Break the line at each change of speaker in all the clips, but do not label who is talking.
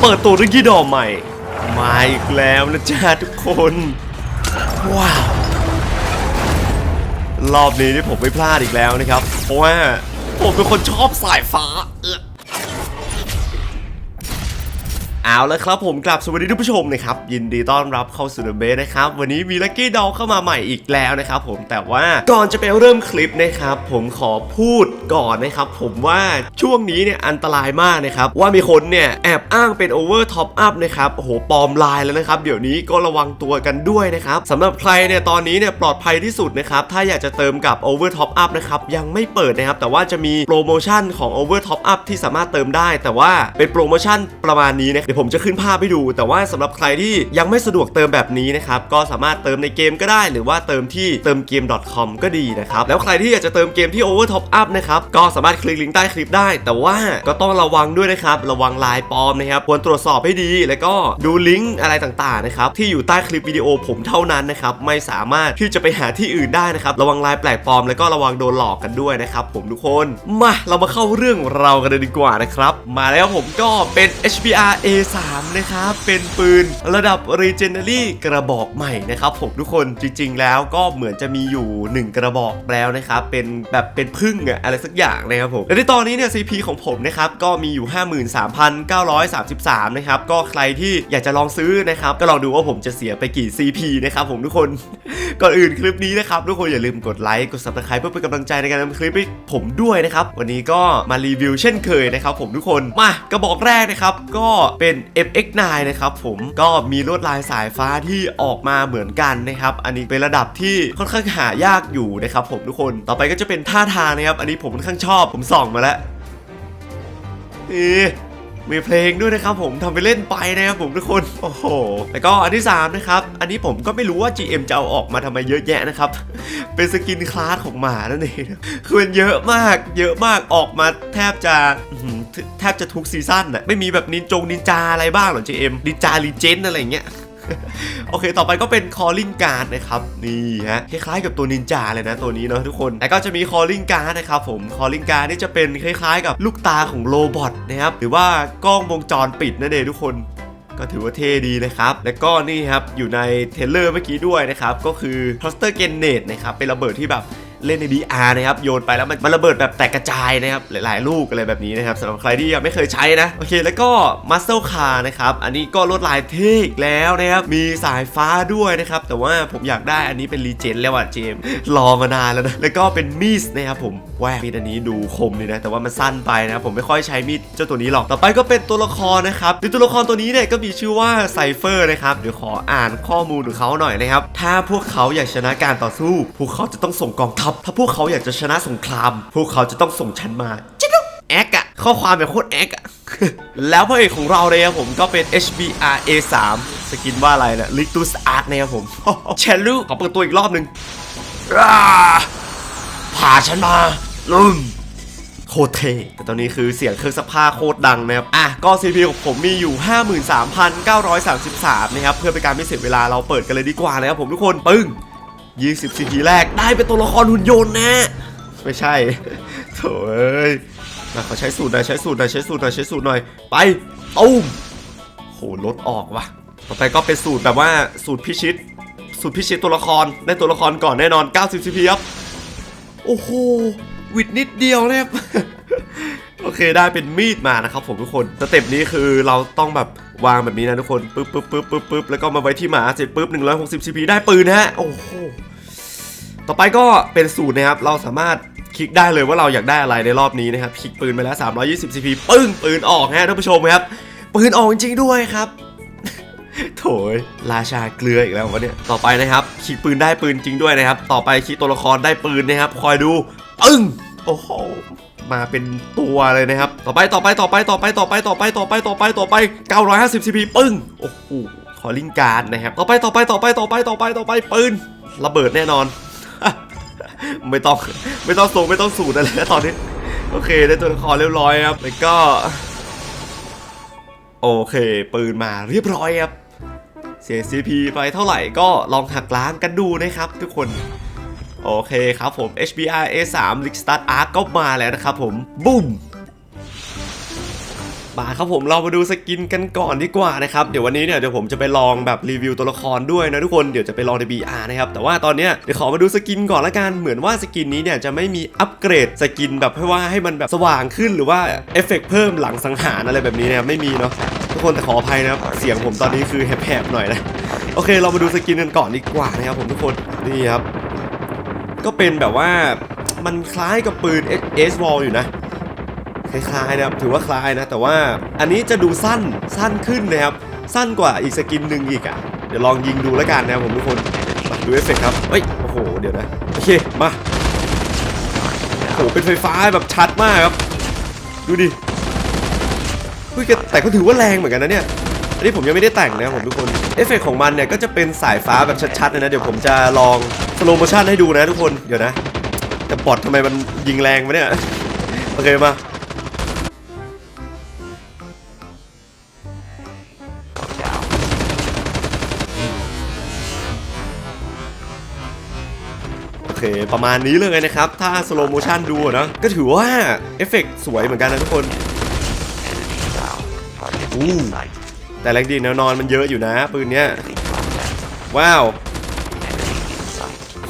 เปิดตัวด้วยกีดอใหม่ มาอีกแล้วนะจ้าทุกคน ว้าว รอบนี้ที่ผมไม่พลาดอีกแล้วนะครับ เพราะว่าผมเป็นคนชอบสายฟ้าเออ เอาละครับผมกลับสวัสดีทุกผู้ชมนะครับยินดีต้อนรับเข้าสู่เดอะเบสนะครับวันนี้มีลัคกี้ดอลเข้ามาใหม่อีกแล้วนะครับผมแต่ว่าก่อนจะไปเริ่มคลิปนะครับผมขอพูดก่อนนะครับผมว่าช่วงนี้เนี่ยอันตรายมากนะครับว่ามีคนเนี่ยแอบอ้างเป็นโอเวอร์ท็อปอัพนะครับโอ้โหปลอมไลน์แล้วนะครับเดี๋ยวนี้ก็ระวังตัวกันด้วยนะครับสำหรับใครเนี่ยตอนนี้เนี่ยปลอดภัยที่สุดนะครับถ้าอยากจะเติมกับ Over Top Up นะครับยังไม่เปิดนะครับแต่ว่าจะมีโปรโมชั่นของ Over Top Up ที่สามารถเติมได้ แต่ว่าเป็นโปรโมชั่นประมาณนี้นะดี๋ยวผมจะขึ้นภาพให้ดู แต่ว่าสำหรับใครที่ยังไม่สะดวกเติมแบบนี้นะครับก็สามารถเติมในเกมก็ได้ หรือว่าเติมที่เติมเกม .com ก็ดีนะครับแล้วใครที่อยากจะเติมเกมที่ Over Top Up นะครับก็สามารถคลิกลิงก์ใต้คลิปได้ แต่ว่าก็ต้องระวังด้วยนะครับระวังลายปลอมนะครับควรตรวจสอบให้ดี แล้วก็ดูลิงก์อะไรต่างๆนะครับที่อยู่ใต้คลิปวิดีโอผมเท่านั้นนะครับไม่สามารถที่จะไปหาที่อื่นได้นะครับระวังลายแปลกปลอม แล้วก็ระวังโดนหลอกกันด้วยนะครับผมทุกคนมาเรามาเข้าเรื่องเรากันเลยดีกว่านะครับมาแล้วผมก็เป็น HBR 3 นะครับ เป็นปืนระดับ Legendary กระบอกใหม่นะครับผมทุกคนจริง ๆ แล้วก็เหมือนจะมีอยู่ 1 กระบอกแล้วนะครับ เป็นแบบเป็นพึ่งอะอะไรสักอย่างนะครับผมและในตอนนี้เนี่ย CP ของผมนะครับก็มีอยู่ 53,933 นะครับ ก็ใครที่อยากจะลองซื้อนะครับ ก็ลองดูว่าผมจะเสียไปกี่ CP นะครับผมทุกคนก่อนอื่นคลิปนี้นะครับทุกคนอย่าลืมกดไลค์กด subscribe เพื่อเป็นกำลังใจในการทำคลิปให้ผมด้วยนะครับวันนี้ก็มารีวิวเช่นเคยนะครับผมทุกคนมากระบอกแรกนะครับก็เป็น FX9 นะครับผมก็มีลวดลายสายฟ้าที่ออกมาเหมือนกันนะครับ อันนี้เป็นระดับที่ค่อนข้างหายากอยู่นะครับผมทุกคนต่อไปก็จะเป็นท่าทางนะครับ อันนี้ผมค่อนข้างชอบผมส่องมาแล้วนี่ มีเพลงด้วยนะครับผมทำไปเล่นไปนะครับผมทุกคนโอ้โหแล้วก็อันที่3นะครับอันนี้ผมก็ไม่รู้ว่า GM จะเอาออกมาทำไมเยอะแยะนะครับ เป็นสกินคลาสของหมานั่นเองคือมันเยอะมาก เยอะมากออกมาแทบจะแทบจะทุกซีซั่นน่ะไม่มีแบบนินจงนินจาอะไรบ้างหรอ GM นินจาลีเจนอะไรเงี้ย โอเค ต่อไปก็เป็น calling card นะครับ นี่ฮะ คล้ายๆกับตัวนินจาเลยนะตัวนี้เนาะทุกคน แล้วก็จะมี calling card นะครับผม calling card นี่จะเป็นคล้ายๆ กับลูกตาของโรบอทนะครับ หรือว่ากล้องวงจรปิดนั่นเองทุกคนก็ถือว่าเท่ดีนะครับ และก็นี่ครับ อยู่ในเทเลอร์เมื่อกี้ด้วยนะครับ ก็คือ Cluster Grenade นะครับ เป็นระเบิดที่แบบ เล่นใน VR นะครับโยนไปแล้วมันระเบิดแบบแตกกระจายนะครับหลาย ๆ ลูกอะไรแบบนี้นะครับสำหรับใครที่ยังไม่เคยใช้นะโอเค แล้วก็ Muscle Car นะครับอันนี้ก็ลดลายเท่อีกแล้วนะครับมีสายฟ้าด้วยนะครับแต่ว่าผมอยากได้อันนี้เป็นรีเจนแล้วอะเจมรอมานานแล้วนะแล้วก็เป็นมีดนะครับผมแหวกมีดอันนี้ดูคมเลยนะแต่ว่ามันสั้นไปนะครับผมไม่ค่อยใช้มีดเจ้าตัวนี้หรอกต่อไปก็เป็นตัวละครนะครับในตัวละครตัวนี้เนี่ยก็มีชื่อว่าไซเฟอร์นะครับเดี๋ยวขออ่านข้อมูลของเขาหน่อยนะครับถ้าพวกเขาอยากชนะการต่อสู้ พวกเขาจะต้องส่งกองทัพถ้าพวกเขาอยากจะชนะสงคราม พวกเขาจะต้องส่งฉันมาจิ๊ดแอกอะข้อความแบบโคตรแอกอะแล้วพระเอกของเราเลยครับผมก็เป็น HBR A3 สกินว่าอะไรนะ Lictus Art นะครับผมเชลลูขอเปิดตัวอีกรอบหนึ่งอ่าพาฉันมาลุมโคตรเท่แต่ตอนนี้คือเสียงเครื่องซักผ้าโคตรดังนะครับ อะ ก็ CP ของผมมีอยู่ 53,933 นะครับ เพื่อเป็นการไม่เสียเวลาเราเปิดกันเลยดีกว่านะครับผมทุกคน ปึ้ง 20 CP แรกได้เป็นตัวละครหุ่นยนต์นะ ไม่ใช่โถ่เอ้ยมาขอใช้สูตรหน่อยใช้สูตรหน่อยใช้สูตรหน่อยใช้สูตรหน่อยไปตุ้มโหลดออกว่ะต่อไปก็เป็นสูตรแบบว่าสูตรพิชิต สูตรพิชิตตัวละครได้ตัวละครก่อนแน่นอน 90 CP ครับโอ้โหวิดนิดเดียวนะครับโอเคได้เป็นมีดมานะครับผมทุกคนสเต็ปนี้คือเราต้องแบบวางแบบนี้นะทุกคนปึ๊บปึ๊บปึ๊บปึ๊บปึ๊บแล้วก็มาไว้ที่หมาเสร็จปึ๊บ160 CP ได้ปืนฮะโอ้โห ต่อไปก็เป็นสูตรนะครับ เราสามารถคลิกได้เลยว่าเราอยากได้อะไรในรอบนี้นะครับ คลิกปืนไปแล้ว 320 CP ปึ้งปืนออกฮะท่านผู้ชมครับ ปืนออกจริงด้วยครับ โถยราชาเกลืออีกแล้ววะเนี่ย ต่อไปนะครับ คลิกปืนได้ปืนจริงด้วยนะครับ ต่อไปคลิกตัวละครได้ปืนนะครับ คอยดูปึ้ง โอ้โห มาเป็นตัวเลยนะครับ ต่อไปต่อไปต่อไปต่อไปต่อไปต่อไปต่อไปต่อไปต่อไป 950 CP ปึ้ง โอ้โห ขอลิงก์การ์ดนะครับ ต่อไปต่อไปต่อไปต่อไปต่อไปต่อไปปืนระเบิดแน่นอน ไม่ต้องไม่ต้องสูงไม่ต้องสูดอะไรแล้วตอนนี้ โอเคได้ตัวละครเรียบร้อยครับแล้วก็ โอเค ปืนมาเรียบร้อยครับเสีย CP ไปเท่าไหร่ก็ลองหักล้างกันดูนะครับทุกคนโอเคครับผม HBR A3 l i g Start Arc ก็มาแล้วนะครับผมบุ้ม มาครับผมเรามาดูสกินกันก่อนดีกว่านะครับเดี๋ยววันนี้เนี่ยเดี๋ยวผมจะไปลองแบบรีวิวตัวละครด้วยนะทุกคนเดี๋ยวจะไปลองใน BR นะครับแต่ว่าตอนเนี้ยเดี๋ยวขอมาดูสกินก่อนละกันเหมือนว่าสกินนี้เนี่ยจะไม่มีอัปเกรดสกินแบบให้ว่าให้มันแบบสว่างขึ้นหรือว่าเอฟเฟกต์เพิ่มหลังสังหารอะไรแบบนี้เนี่ยไม่มีเนาะทุกคนแต่ขออภัยนะครับเสียงผมตอนนี้คือแหบๆหน่อยนะโอเค เรามาดูสกินกันก่อนดีกว่านะครับผมทุกคนนี่ครับก็เป็นแบบว่ามันคล้ายกับปืน S w a l อยู่นะ คล้ายๆนะครับถือว่าคล้ายนะ แต่ว่าอันนี้จะดูสั้นสั้นขึ้นนะครับ สั้นกว่าอีกสกินหนึ่งอีกอะเดี๋ยวลองยิงดูแล้วกันนะครับผมทุกคนมาดูเอฟเฟกต์ครับเฮ้ยโอ้โหเดี๋ยวนะโอเคมาโอ้โหเป็นไฟฟ้าแบบชัดมากครับ ดูดิเฮ้ยแต่ก็ถือว่าแรงเหมือนกันนะเนี่ยอันนี้ผมยังไม่ได้แต่งนะครับผมทุกคนเอฟเฟกต์ของมันเนี่ยก็จะเป็นสายฟ้าแบบชัดๆเลยนะเดี๋ยวผมจะลองสโลโมชั่นให้ดูนะทุกคนเดี๋ยวนะแต่บอททำไมมันยิงแรงวะเนี่ยโอเคมา ประมาณนี้เลยนะครับ ถ้าสโลโมชันดูนะ ก็ถือว่า เอฟเฟกต์สวยเหมือนกันนะทุกคนอู้แต่แรงดีแนวนอนมันเยอะอยู่นะ ปืนเนี้ย ว้าว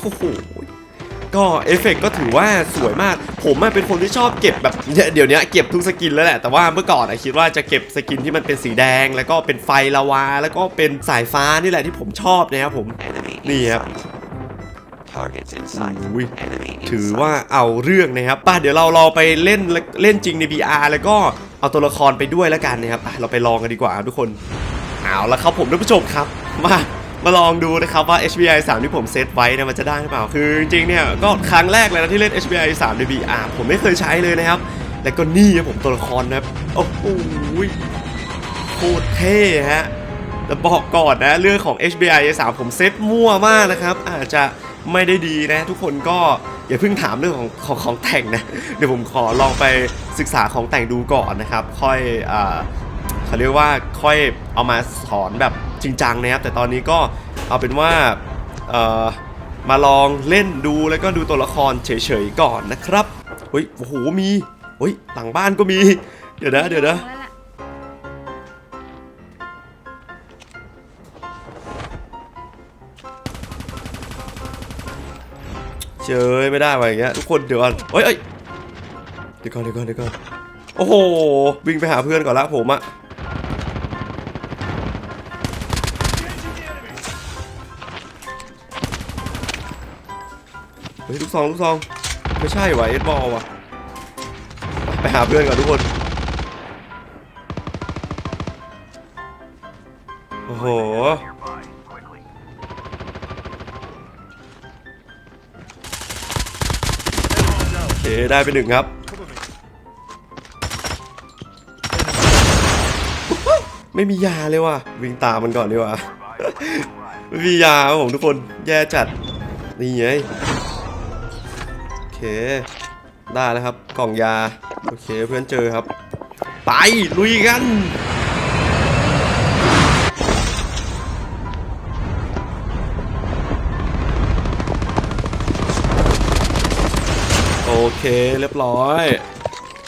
โอ้โหก็เอฟเฟกต์ก็ถือว่าสวยมาก ผมเป็นคนที่ชอบเก็บแบบเดี๋ยวนี้เก็บทุกสกินแล้วแหละ แต่ว่าเมื่อก่อนอะคิดว่าจะเก็บสกินที่มันเป็นสีแดง แล้วก็เป็นไฟลาวา แล้วก็เป็นสายฟ้านี่แหละที่ผมชอบนะครับผม นี่ครับ ถือ
sight.
ว่าเอาเรื่องนะครับป่ะเดี๋ยวเราเราไปเล่นเล่นจริงใน VR แล้วก็เอาตัวละครไปด้วยแล้วกันนะครับอะเราไปลองกันดีกว่าครับทุกคน เอาละครับผมท่านผู้ชมครับ มามาลองดูนะครับว่า HBI 3 ที่ผมเซตไว้เนี่ยมันจะได้หรือเปล่า คือจริงๆเนี่ยก็ครั้งแรกเลยนะที่เล่น HBI 3 ใน VR ผมไม่เคยใช้เลยนะครับ แล้วก็นี่ครับผมตัวละครนะครับ โอ้โหโคตรเท่ฮะแต่บอกก่อนนะเรื่องของ HBI 3 ผมเซตมั่วมากนะครับ อาจจะ ไม่ได้ดีนะ ทุกคนก็อย่าเพิ่งถามเรื่องของของของแต่งนะ เดี๋ยวผมขอลองไปศึกษาของแต่งดูก่อนนะครับ ค่อยอ่าเขาเรียกว่าค่อยเอามาสอนแบบจริงจังนะครับ แต่ตอนนี้ก็เอาเป็นว่าเอ่อมาลองเล่นดูแล้วก็ดูตัวละครเฉยๆก่อนนะครับเฮ้ยโอ้โหมีเฮ้ยหลังบ้านก็มี เดี๋ยวนะเดี๋ยวนะ เจอไม่ได้ว่ะอย่างเงี้ยทุกคนเดี๋ยวก่อนเฮ้ยเอ้เดี๋ยวก่อนเดี๋ยวก่อนเดี๋ยวก่อนโอ้โหวิ่งไปหาเพื่อนก่อนละผมอะเฮ้ยลูกซองลูกซองไม่ใช่ว่ะเอสบอลว่ะไปหาเพื่อนก่อนทุกคนโอ้โห ได้ไปหนึ่งครับ ไม่มียาเลยว่ะ วิ่งตามมันก่อนดีกว่า ไม่มียาครับผมทุกคน แย่จัด นี่ไงโอเค ได้แล้วครับ กล่องยา โอเคเพื่อนเจอครับ ไป ลุยกัน เคเรียบร้อย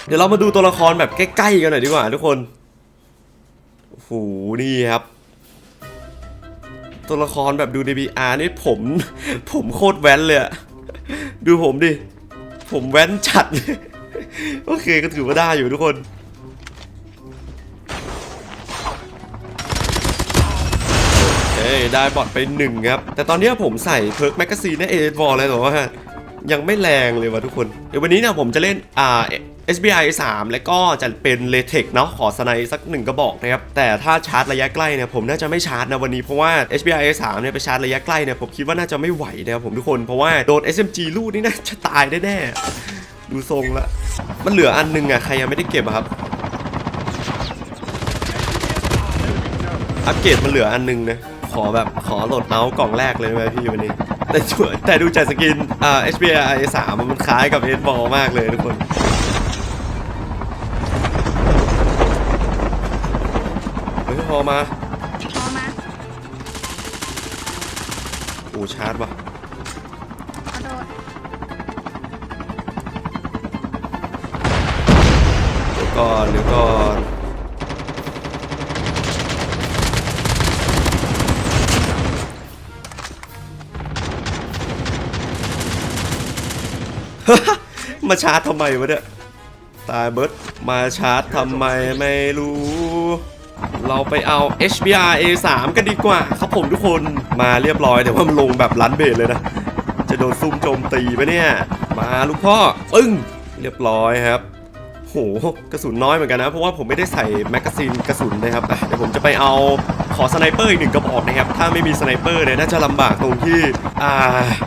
เดี๋ยวเรามาดูตัวละครแบบใกล้ๆกันหน่อยดีกว่าทุกคนโอ้โหนี่ครับ ตัวละครแบบดูใน VR นี่ผม ผมโคตรแว้นเลยอะดูผมดิ ผมแว้นจัด โอเคก็ถือว่าได้อยู่ทุกคนเอ้ยได้บอทไปหนึ่งครับ แต่ตอนนี้ผมใส่เพิร์กแมกกาซีนในเอทวอลเลยแต่ว่า ยังไม่แรงเลยว่ะทุกคน เดี๋ยววันนี้เนี่ยผมจะเล่นอ่า SBI 3 แล้วก็จะเป็นเลเทคเนาะขอสไนด์สักหนึ่งกระบอกนะครับ แต่ถ้าชาร์จระยะใกล้เนี่ยผมน่าจะไม่ชาร์จนะวันนี้เพราะว่า SBI 3เนี่ยไปชาร์จระยะใกล้เนี่ยผมคิดว่าน่าจะไม่ไหวนะครับผมทุกคนเพราะว่าโดน SMG ลูดนี่น่าจะตายแน่ๆดูทรงละ มันเหลืออันหนึงอะใครยังไม่ได้เก็บอะครับอัปเกรดมันเหลืออันหนึงนะขอแบบขอโหลดเมาส์กล่องแรกเลยไหมพี่วันนี้ แต่ช่วยแต่ดูจากสกินอ่า HBI 3มันคล้ายกับ s บอลมากเลยทุกคน เฮ้ย พอมา
พอมา
โอ้ชาร์จว่ะ
กระโดด
เดี๋ยวก่อนเดี๋ยวก่อน มาชาร์จทำไมวะเนี่ยตายเบิร์ดมาชาร์จทำไมไม่รู้ เราไปเอา HBR A3 กันดีกว่า ครับผมทุกคนมาเรียบร้อยแต่ว่ามันลงแบบลันเบสเลยนะ จะโดนซุ่มโจมตีปะเนี่ย มาลูกพ่อปึ้งเรียบร้อยครับโหกระสุนน้อยเหมือนกันนะ เพราะว่าผมไม่ได้ใส่แมกกาซีนกระสุนนะครับเดี๋ยวผมจะไปเอาขอสไนเปอร์อีกหนึ่งกระบอกนะครับ ถ้าไม่มีสไนเปอร์เนี่ยน่าจะลำบากตรงที่ อ่า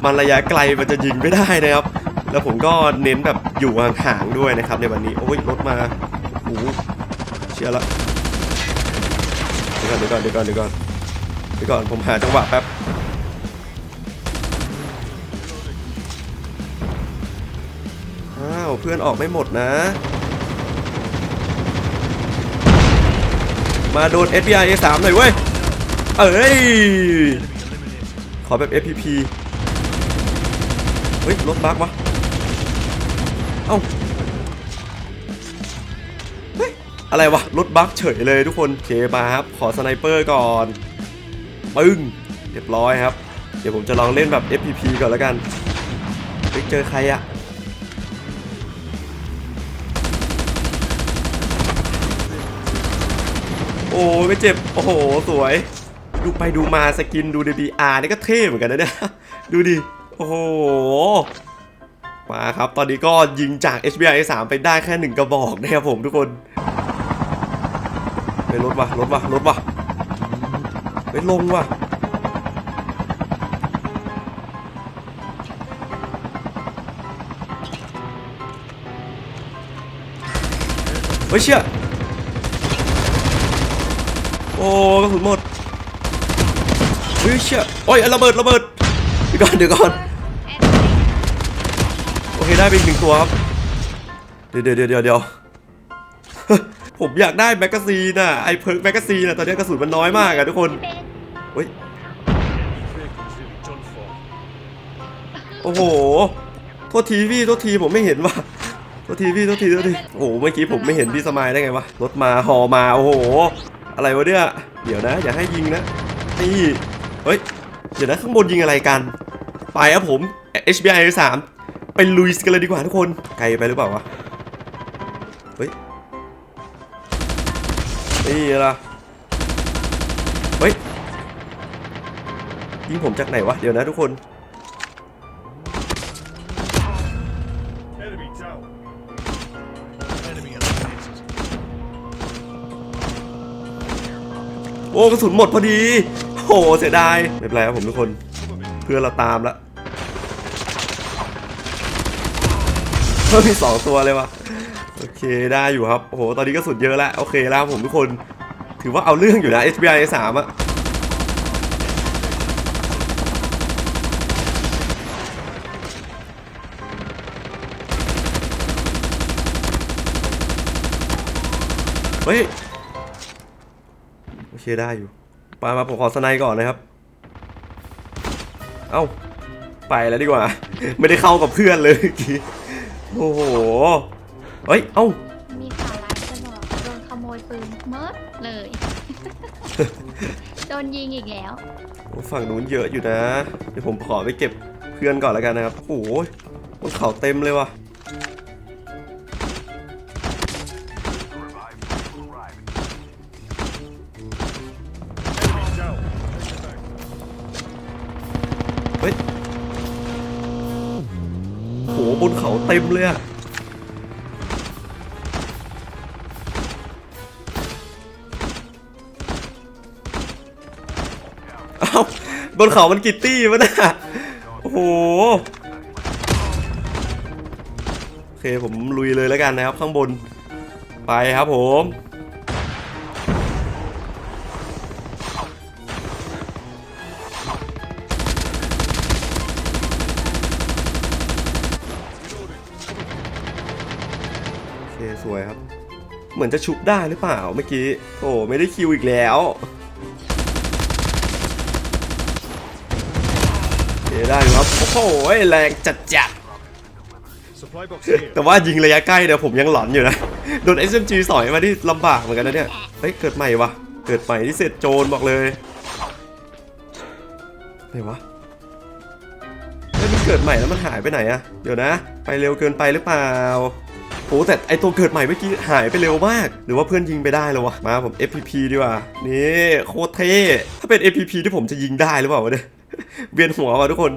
มันระยะไกลมันจะยิงไม่ได้นะครับ แล้วผมก็เน้นแบบอยู่ห่างๆด้วยนะครับ ในวันนี้ โอ้ยรถมาโอ้เชียร์ละเดี๋ยวก่อนเดี๋ยวก่อนเดี๋ยวก่อนเดี๋ยวก่อนเดี๋ยวก่อนผมหาจังหวะแป๊บอ้าวเพื่อนออกไม่หมดนะ มาโดน FBI A3 หน่อยเว้ยเอ้ย ขอแบบ FPP เฮ้ยรถบักวะ เอ้าเฮ้ยอะไรวะรถบักเฉยเลยทุกคนเคมาครับขอสไนเปอร์ก่อนปึ้งเรียบร้อยครับ เดี๋ยวผมจะลองเล่นแบบ FPP ก่อนแล้วกันเฮ้ยเจอใครอะโอ้ไม่เจ็บ โอ้โห สวย ดูไปดูมาสกินดูใน BR นี่ก็เท่เหมือนกันนะเนี่ย ดูดิ โอ้โห มาครับ ตอนนี้ก็ยิงจาก HBI 3ไปได้แค่หนึ่งกระบอกนะครับผมทุกคนไปรถว่ะรถว่ะรถว่ะไปลงว่ะเฮ้ยเชี่ยโอ้กระสุนหมดเฮ้ยเชี่ยโอ้ยระเบิดระเบิดเดี๋ยวก่อนเดี๋ยวก่อน ได้ไปอีกหนึ่งตัวครับ เดี๋ยวเดี๋ยวเดี๋ยวเดี๋ยวผมอยากได้แมกกาซีนอะไอเพิร์กแมกกาซีนอะตอนนี้กระสุนมันน้อยมากอะทุกคน
เป็น
เฮ้ยโอ้โหโทษทีพี่โทษทีผมไม่เห็นว่ะโทษทีพี่โทษทีโทษทีโอ้โหเมื่อกี้ผมไม่เห็นพี่สมายได้ไงวะรถมาหอมาโอ้โห อะไรวะเนี่ยเดี๋ยวนะ อย่าให้ยิงนะนี่เฮ้ยเดี๋ยวนะข้างบนยิงอะไรกัน ไปครับผม HBI 3 ไปลุยกันเลยดีกว่าทุกคนไกลไปหรือเปล่าวะเฮ้ยนี่ละเฮ้ยยิงผมจากไหนวะเดี๋ยวนะทุกคนโอ้กระสุนหมดพอดีโอ้เสียดายไม่เป็นไรครับผมทุกคน เพื่อเราตามแล้ว เพิ่มมีสองตัวเลยวะโอเคได้อยู่ครับโอ้โหตอนนี้ก็สุดเยอะแล้วโอเคแล้วผมทุกคนถือว่าเอาเรื่องอยู่นะ HBI 3อะเฮ้ยโอเคได้อยู่ไปมาผมขอสไนก่อนนะครับ เอ้า ไปแล้วดีกว่า ไม่ได้เข้ากับเพื่อนเลยเมื่อกี้ โอ้โห เฮ้ย เอ้า
มีข่าวร้ายจะบอกโดนขโมยปืนเมิดเลย โดนยิงอีกแล้ว
ฝั่งนู้นเยอะอยู่นะ เดี๋ยวผมขอไปเก็บเพื่อนก่อนแล้วกันนะครับ โอ้โหบนเขาเต็มเลยว่ะ ต็มเลยอะเอาบนเขามันกิตตี้วะน่ะโอ้โห โอเคผมลุยเลยแล้วกันนะครับข้างบน ไปครับผม เหมือนจะชุบได้หรือเปล่าเมื่อกี้โอ้ไม่ได้คิวอีกแล้วเคได้ครับโอ้โหแรงจัดจัดแต่ว่ายิงระยะใกล้เนี่ยวผมยังหลอนอยู่นะโดน SMG สอยมาที่ลำบากเหมือนกันนะเนี่ยเฮ้ยเกิดใหม่วะเกิดใหม่ที่เสร็จโจรบอกเลยไหนวะเฮ้ยมันเกิดใหม่แล้วมันหายไปไหนอะเดี๋ยวนะ ไปเร็วเกินไปหรือเปล่า โอ้แต่ไอตัวเกิดใหม่เมื่อกี้หายไปเร็วมาก หรือว่าเพื่อนยิงไปได้แล้ววะ มาผม FPP ดีกว่า นี่โคตรเท่ ถ้าเป็น FPP ที่ผมจะยิงได้หรือเปล่าวะเนี่ย เวียนหัวว่ะทุกคน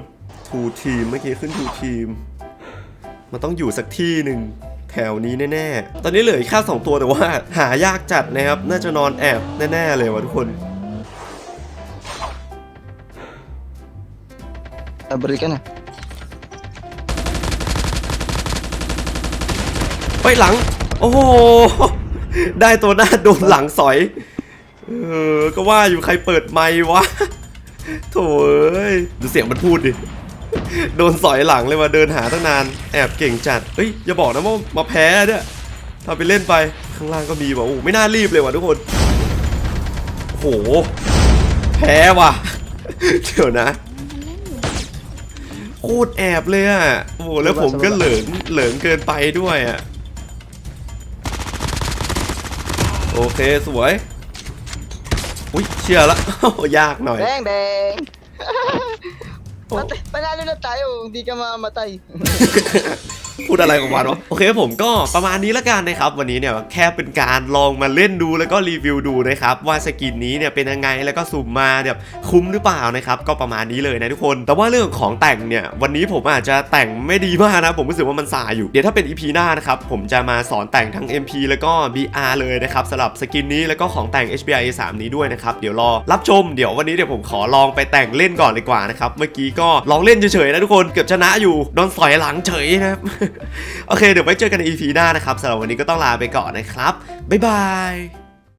ทูทีมเมื่อกี้ขึ้นทูทีม มันต้องอยู่สักที่หนึ่งแถวนี้แน่ๆ ตอนนี้เหลืออีกแค่สองตัวแต่ว่า หายากจัดนะครับ น่าจะนอนแอบแน่ๆเลยว่ะทุกคน
Berikan lah.
ไปหลัง โอ้โห ได้ตัวหน้าโดนหลังสอย เออ ก็ว่าอยู่ใครเปิดไมค์วะ โถ่เอ้ย ดูเสียงมันพูดดิ โดนสอยหลังเลยมาเดินหาตั้งนาน แอบเก่งจัดเฮ้ย อย่าบอกนะว่ามาแพ้เนี่ยทำไปเล่นไป ข้างล่างก็มีว่ะโอ้ไม่น่ารีบเลยว่ะทุกคนโห แพ้ว่ะ เดี๋ยวนะโคตรแอบเลยอะ โอ้แล้วผมก็เหลิงเหลิงเกินไปด้วยอะ โอเคสวย อุ้ยเชื่อละ ยากหน่อย
Bang bang. Patay, panalo na tayo. Hindi ka mamamatay.
พูดอะไรของมันวะโอเคผมก็ประมาณนี้ละกันนะครับ วันนี้เนี่ยแค่เป็นการลองมาเล่นดูแล้วก็รีวิวดูนะครับ ว่าสกินนี้เนี่ยเป็นยังไงแล้วก็สุ่มมาแบบคุ้มหรือเปล่านะครับ ก็ประมาณนี้เลยนะทุกคน แต่ว่าเรื่องของแต่งเนี่ยวันนี้ผมอาจจะแต่งไม่ดีมากนะผมรู้สึกว่ามันสายอยู่เดี๋ยวถ้าเป็น EP หน้านะครับผมจะมาสอนแต่งทั้ง MP แล้วก็ BR เลยนะครับสำหรับสกินนี้แล้วก็ของแต่ง HBI 3นี้ด้วยนะครับเดี๋ยวรอรับชมเดี๋ยววันนี้เดี๋ยวผมขอลองไปแต่งเล่นก่อนดีกว่านะครับเมื่อกี้ก็ลองเล่นเฉยๆนะทุกคนเกือบชนะอยู่โดนสอยหลังเฉยนะครับโอเค เดี๋ยวไว้เจอกันใน EP หน้านะครับสำหรับวันนี้ก็ต้องลาไปก่อนนะครับ บ๊ายบาย